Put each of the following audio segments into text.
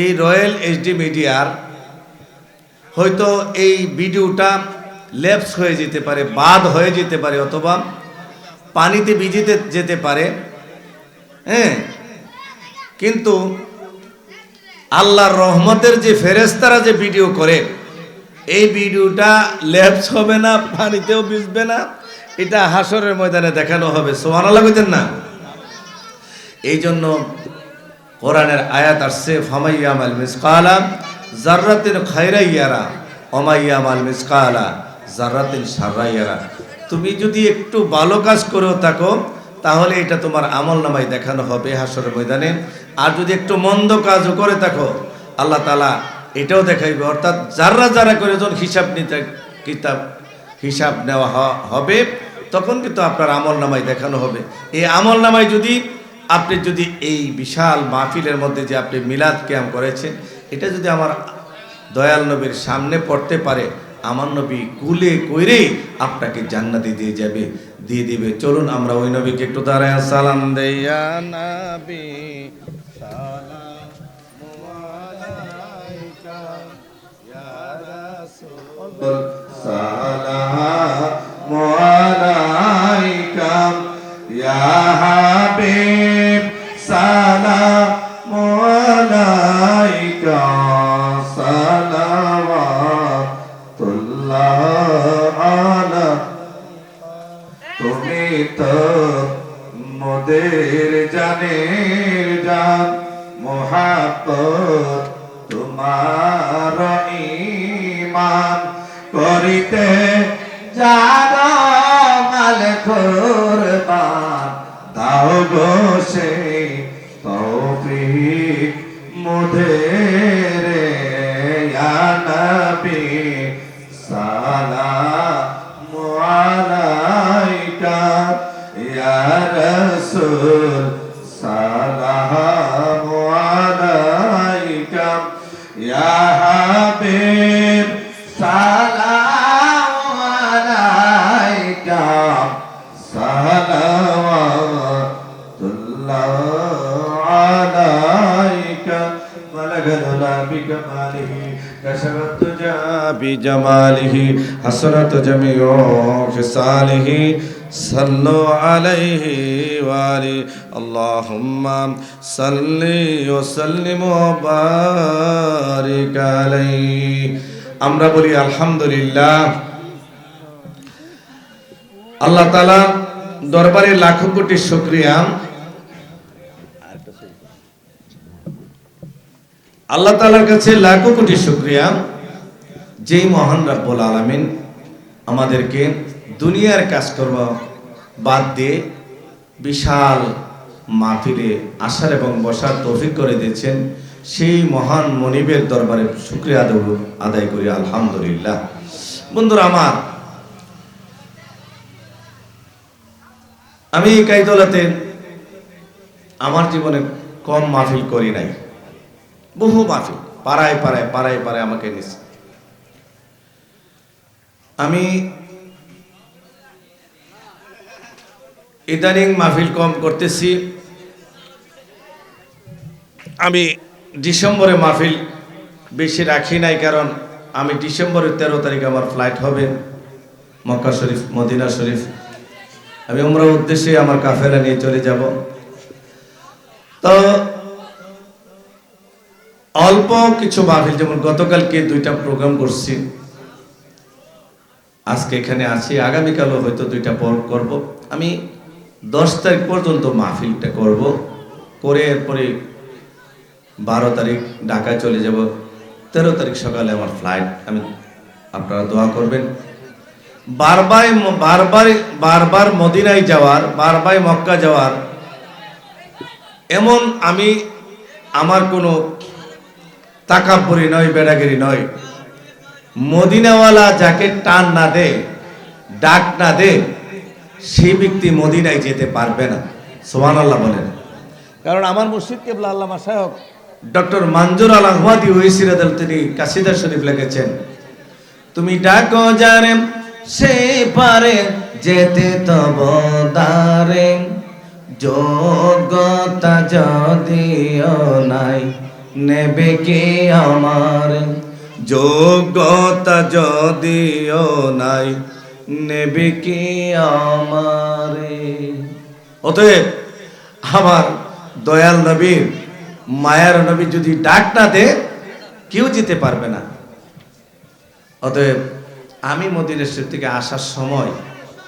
এই royal HD মিডিয়ার হয়তো এই ভিডিওটা ল্যাপস হয়ে যেতে পারে, বাদ হয়ে যেতে পারে, অথবা পানিতে ভিজিতে যেতে পারে। হ্যাঁ কিন্তু আল্লাহর রহমতের যে ফেরেস্তারা যে ভিডিও করে, এই ভিডিওটা ল্যাপস হবে না, পানিতেও ভিজবে না, এটা হাসরের ময়দানে দেখানো হবে। সোহানা লাগতেন না? এই জন্য কোরআনের আয়াত আসছে ফামাইয়াম আল মিসকালা জার্রাতিন খাইরাইয়ারা অমাইয়াম আল মিসকালা জার্রাতিন সারাইয়ারা তুমি যদি একটু ভালো কাজ করেও থাকো, তাহলে এটা তোমার আমল নামায় দেখানো হবে হাসরের ময়দানে। আর যদি একটু মন্দ কাজও করে থাকো, আল্লাহ তালা এটাও দেখাইবে। অর্থাৎ যারা যারা করে যখন হিসাব নিতে কিতাব, হিসাব নেওয়া হবে, তখন কিন্তু আপনার আমল নামায় দেখানো হবে। এই আমল নামায় যদি আপনি যদি এই বিশাল মাহফিলের মধ্যে যে আপনি মিলাদ ক্যাম্প করেছেন, এটা যদি আমার দয়াল নবীর সামনে পড়তে পারে, আমার নবী কুলে কইরে আপনাকে জান্নাতে দিয়ে যাবে, দিয়ে দিবে। চলুন আমরা ওই নবীকে একটু দাঁড়ায়, সালাম দেয়া নবী, সালাম ইয়া হাবিব সালাম আলাইকা সালাওয়াতুল্লাহ আলা তুমি তো মোদের জানের জান, মোহাব্বত তোমার ইমান করিতে জানো। কোরবান দাও গো সে তৌফিক মোদের ইয়া নবী। সালাম আলাইকা ইয়া রাসূল। সালাম আলাইকা ইয়া হাবিব। بكماله كشف الدجى بجماله حسرت جميع خصاله صلوا عليه وآله اللهم صل وسلم وبارك عليه আমরা বলি আলহামদুলিল্লাহ আল্লাহ তাআলা দরবারে লাখো কোটি শুকরিয়া আল্লাহ তালার কাছে লাখো কোটি শুক্রিয়া। যেই মহান রাব্বুল আলামিন আমাদেরকে দুনিয়ার কাজকর্ম বাদ দিয়ে বিশাল মাহফিলে আসার এবং বসার তৌফিক করে দিয়েছেন, সেই মহান মনিবের দরবারে শুক্রিয়া আদায় আদায় করি, আলহামদুলিল্লাহ। বন্ধুরা আমার, আমি কাইতলাতে আমার জীবনে কম মাহফিল করি নাই। বহু মাহফিল, পাড়ায় পাড়ায় পাড়ায় পাড়ায় আমাকে নিছে আমি ইদানিং মাহফিল কম করতেছি। আমি ডিসেম্বরে মাহফিল বেশি রাখি নাই, কারণ আমি ডিসেম্বরের তেরো তারিখ আমার ফ্লাইট হবে, মক্কা শরীফ, মদিনা শরীফ। আমি উমরা উদ্দেশ্যে আমার কাফেলা নিয়ে চলে যাব। তো অল্প কিছু মাহফিল, যেমন গতকালকে দুইটা প্রোগ্রাম করছি। আজকে এখানে আছি, আগামীকালও হয়তো দুইটা পর করব। আমি দশ তারিখ পর্যন্ত মাহফিলটা করব। করে এরপরে বারো তারিখ ঢাকায় চলে যাব। তেরো তারিখ সকালে আমার ফ্লাইট আমি আপনারা দোয়া করবেন। বারবার বারবার বারবার মদিনায় যাওয়ার বারবার মক্কা যাওয়ার, এমন আমি আমার কোনো তাকাপুরি নয়, বেড়াগিরি নয়। মদিনাওয়ালা যাকে টান না দে, ডাক না দে, সেই ব্যক্তি মদিনায় যেতে পারবে না। সোহান আল্লাহ বলেন। কারণ আমার মুর্শিদ কেবলা আল্লামা সাহেব, ডক্টর মঞ্জুর আল আহমদি ওইসিরাদ তিনি কাসিদা শরীফ লিখেছেন, তুমি ডাকো জানে সে পারে যেতে তব দারে যোগ্যতা যদিও নাই নেবে কে আমার? যোগ্যতা যদিও নাই, নেবে কে আমারে? অতএব আমার দয়াল নবীর, মায়ার নবী যদি ডাক না দে, কেউ যেতে পারবে না। অতএব আমি মদিনের শরীফ থেকে আসার সময়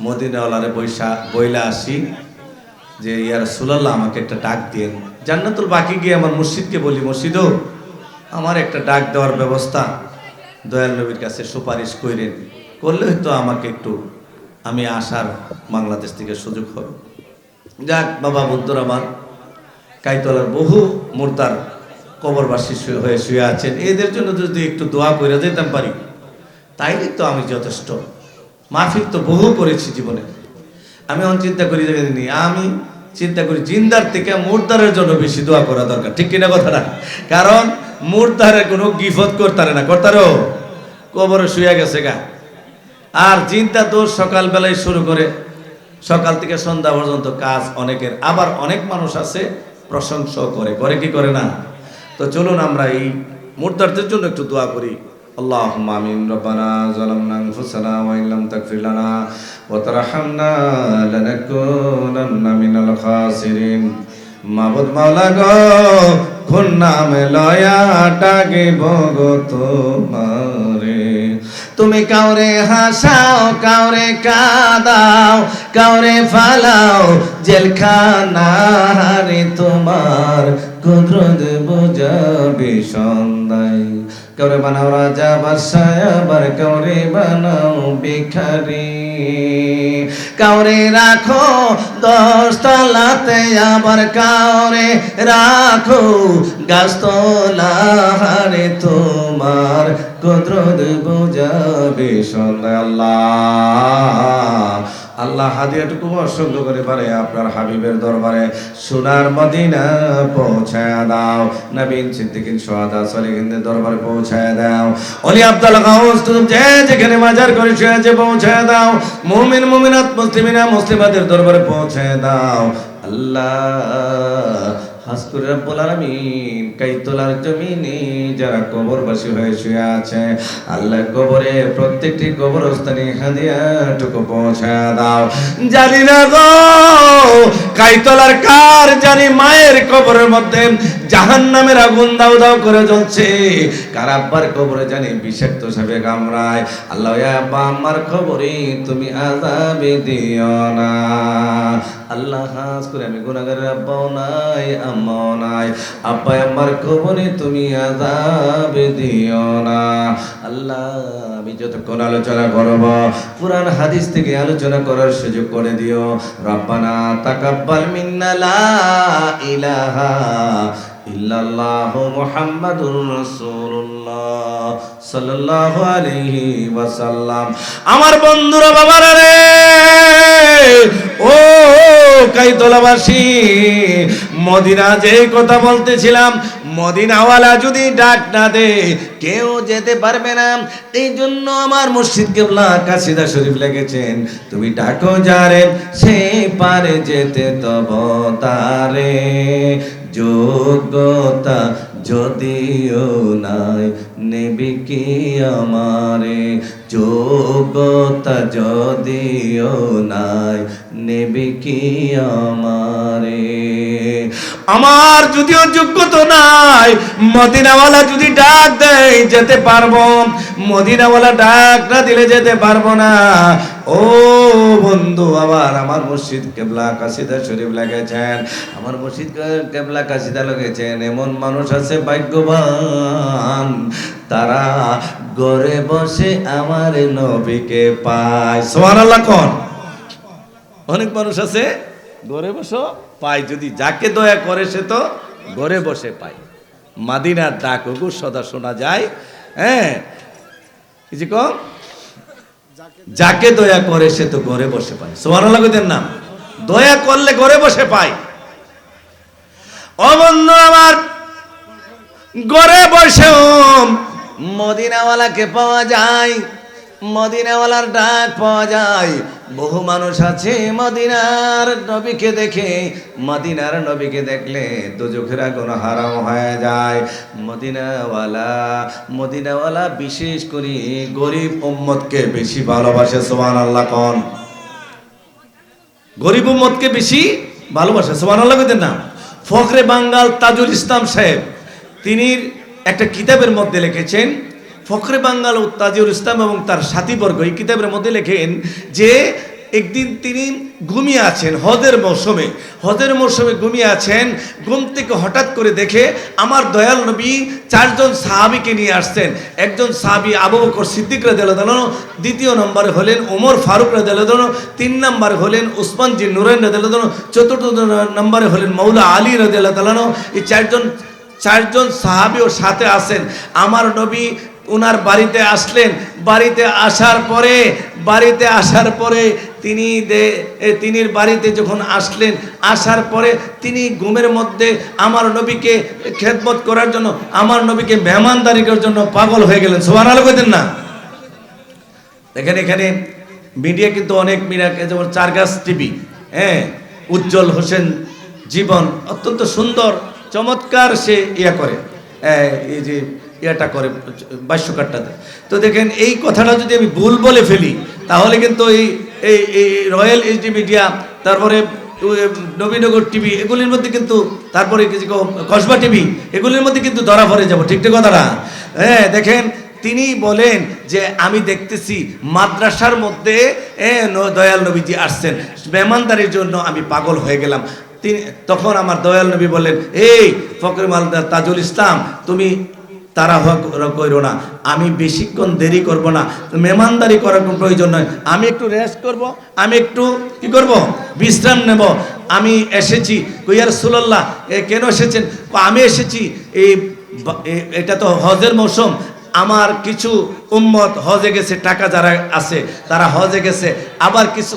মদিনাওয়ালারে বৈশা বইলা আসি। যে ইয়ার সুলাল্লাহ আমাকে একটা ডাক দিন জান্নাতুল বাকি গিয়ে আমার মসজিদকে বলি মসজিদও আমার একটা ডাক দেওয়ার ব্যবস্থা। দয়াল নবীর কাছে সুপারিশ করেন করলে হয়তো আমাকে একটু, আমি আসার বাংলাদেশ থেকে সুযোগ হবে। যাক, বাবা বুদ্ধর আমার, কাইতলার বহু মুর্দার কবরবাসী হয়ে শুয়ে আছেন। এদের জন্য যদি একটু দোয়া করে যেতাম পারি, তাইলে তো আমি যথেষ্ট। মাফিক তো বহু করেছি জীবনে। আমি অন চিন্তা করি নি আমি চিন্তা করি জিন্দার থেকে মুর্দারের জন্য বেশি দোয়া করা দরকার। ঠিক কিনা কথাটা? কারণ মুর্দারের কোনো গিফত করতারে না। করতারও কবরে শুয়ে গেছে গা। আর চিন্তা তো সকালবেলায় শুরু করে সকাল থেকে সন্ধ্যা পর্যন্ত কাজ অনেকের। আবার অনেক মানুষ আছে প্রশংসা করে। করে কি করে না? তো চলুন আমরা এই মুর্দারদের জন্য একটু দোয়া করি। اللهم آمين ربنا ظلمنا أنفسنا وإن لم تغفر لنا وترحمنا لنكونن من الخاسرين মাবুদ মাওলা গো কোন নামে লয়া ডাকিব গো তোমারে তুমি কাউরে হাসাও কাউরে কাদাও কাউরে ফালাও জেলখানা রে তোমার কুদরত বোঝাবে সন্ধ্যায় কাউরে বানাও রাজা বাসায় আবার কাউরে বানাও ভিখারি। কাউরে রাখো দশতলাতে আবার কাউরে রাখো গাছতলাহারে তোমার কুদরত বোঝাবে সন্ধ্যায় আল্লাহ হাদিয়াটুকু অসংখ্য করে পারে, আপনার হাবিবের দরবারে সোনার মদিনা পৌঁছায় দাও, নবীন সিদ্দিকিন সোহাদা সলিহিনদের দরবারে পৌঁছায় দাও। অলি আব্দুল গাউস তুমি যে যেখানে মাজার করে সে পৌঁছায় দাও, মুমিন, মুমিনাত, মুসলিমিনা, মুসলিমাদের দরবারে পৌঁছায় দাও। আল্লাহ হাসকুর রব্বুল আলামিন, কাইতলার জমিনে যারা কবরবাসী হয়ে শুয়ে আছে আল্লাহ কবরে প্রত্যেকটি কবরস্থানে হাদিয়াটুকু পৌঁছা দাও। জানি না গো, কাইতলার কার জানি মায়ের কবরের মধ্যে জাহান্নামের আগুন দাও দাও করে জ্বলছে। কার আব্বার কবরে জানি বিষাক্ত সাপে কামড়ায়। আল্লাহ আব্বা, আমার খবরে তুমি আযাবে দিও না। আল্লাহ হাস করে আমি গুনাহগারের আব্বাও নাই, আম্মাও নাই। আব্বা আমার খবরে তুমি আযাবে দিও না। আল্লাহ, আমি যতক্ষণ আলোচনা করব পুরান হাদিস থেকে আলোচনা করার সুযোগ করে দিও। রব্বানা তাকাব্বাল মিন্না লা ইলাহা ইল্লাল্লাহ মুহাম্মাদুর রাসূলুল্লাহ সাল্লাল্লাহু আলাইহি ওয়াসাল্লাম। আমার বন্ধুরা বাবারা রে! ও কাইতলাবাসী, মদিনা যে কথা বলতেছিলাম, মদিনাওয়ালা যদি ডাক না দে কেউ যেতে পারবে না। এই জন্য আমার মসজিদ কেবলা কাশিদা শরীফ লেগেছেন। তুমি ডাকো যারে, সে পারে যেতে তব তারে। যোগ্যতা যদিও নাই নেবি কি আমারে? যোগ্যতা যদিও নাই নেবি কি আমারে? আমার যদিও যোগ্যতা নাই, মদিনাওয়ালা যদি ডাক দেয়, যেতে পারব। মদিনাওয়ালা ডাক না দিলে যেতে পারব না। ও বন্ধু, আবার আমার মসজিদ কেবলা কাশিদা শরীফ লেগেছেন আমার মসজিদ কেবলা কাশিদা লেগেছেন এমন মানুষ আছে ভাগ্যবান। তারা গড়ে বসে আমার নবীকে পায়। সোহান আল্লাহ কোন। অনেক মানুষ আছে। ঘরে বসো। পায়, যদি যাকে দয়া করে সে তো ঘরে বসে পায়। মাদিনার ডাক ওগু সদা শোনা যায় হ্যাঁ? কিছু কম? যাকে দয়া করে সে তো ঘরে বসে পায়। সোহানাল্লাহ নাম দয়া করলে ঘরে বসে পায়। অবন্ধ আমার, ঘরে বসেও মদিনাওয়ালাকে পাওয়া যায়। মদিনাওয়ালার ডাক পাওয়া যায়। বহু মানুষ আছে মদিনার নবীকে দেখে, মদিনার নবীকে দেখলে তো দুজখের আগুন হারাম হয়ে যায়। মদিনাওয়ালা মদিনাওয়ালা বিশেষ করে গরিব উম্মতকে বেশি ভালোবাসে সোহান আল্লাহ কন। গরিব উম্মতকে বেশি ভালোবাসে সোমান আল্লাহ কইতেন না। ফখরে বাঙ্গাল তাজুল ইসলাম সাহেব তিনি একটা কিতাবের মধ্যে লিখেছেন ফখরে বাঙ্গাল ও তাজুল ইসলাম এবং তার সাথীবর্গ এই কিতাবের মধ্যে লেখেন যে একদিন তিনি ঘুমিয়ে আছেন হজের মৌসুমে। হজের মৌসুমে ঘুমিয়ে আছেন, ঘুম থেকে হঠাৎ করে দেখে আমার দয়াল নবী চারজন সাহাবিকে নিয়ে আসছেন। একজন সাহাবি আবু বকর সিদ্দিক রাদিয়াল্লাহু দ্বিতীয় নম্বরে হলেন ওমর ফারুক রাদিয়াল্লাহু তিন নম্বরে হলেন উসমান জি নুরাইন রাদিয়াল্লাহু চতুর্থ নম্বরে হলেন মৌলা আলী রাদিয়াল্লাহু এই চারজন চারজন সাহাবিও সাথে আছেন। আমার নবী ওনার বাড়িতে আসলেন। বাড়িতে আসার পরে, বাড়িতে আসার পরে তিনি তিনি বাড়িতে যখন আসলেন, আসার পরে তিনি ঘুমের মধ্যে আমার নবীকে খেদমত করার জন্য, আমার নবীকে মেহমানদারি করার জন্য পাগল হয়ে গেলেন। সোহান আলো কইতেন না? দেখেন এখানে মিডিয়া কিন্তু অনেক মিডিয়া যেমন চারগাছ টিভি হ্যাঁ? উজ্জ্বল হোসেন জীবন অত্যন্ত সুন্দর, চমৎকার সে ইয়া করে। এই যে ইয়াটা করে বাস্যকারটাতে তো দেখেন, এই কথাটা যদি আমি ভুল বলে ফেলি, তাহলে কিন্তু এই এই এই রয়্যাল এইচডি মিডিয়া, তারপরে নবীনগর টিভি, এগুলির মধ্যে কিন্তু, তারপরে কসবা টিভি, এগুলির মধ্যে কিন্তু ধরা পড়ে যাব, ঠিক ঠিক কথাটা? হ্যাঁ দেখেন, তিনি বলেন যে, আমি দেখতেছি, মাদ্রাসার মধ্যে দয়াল নবীজি আসছেন। মেহমানদারির জন্য আমি পাগল হয়ে গেলাম। তিনি, তখন আমার দয়াল নবী বললেন এই ফকরে মালদার তাজুল ইসলাম, তুমি তারা করো না। আমি বেশিক্ষণ দেরি করব না। মেহমানদারি করার কোনো প্রয়োজন নয় আমি একটু রেস্ট করব, আমি একটু কি করব? বিশ্রাম নেব। আমি এসেছি। কইয়ার সুল্লাহ কেন এসেছেন? আমি এসেছি। এই এটা তো হজের মৌসুম। আমার কিছু উম্মত হজে গেছে, টাকা যারা আছে, তারা হজে গেছে। আবার কিছু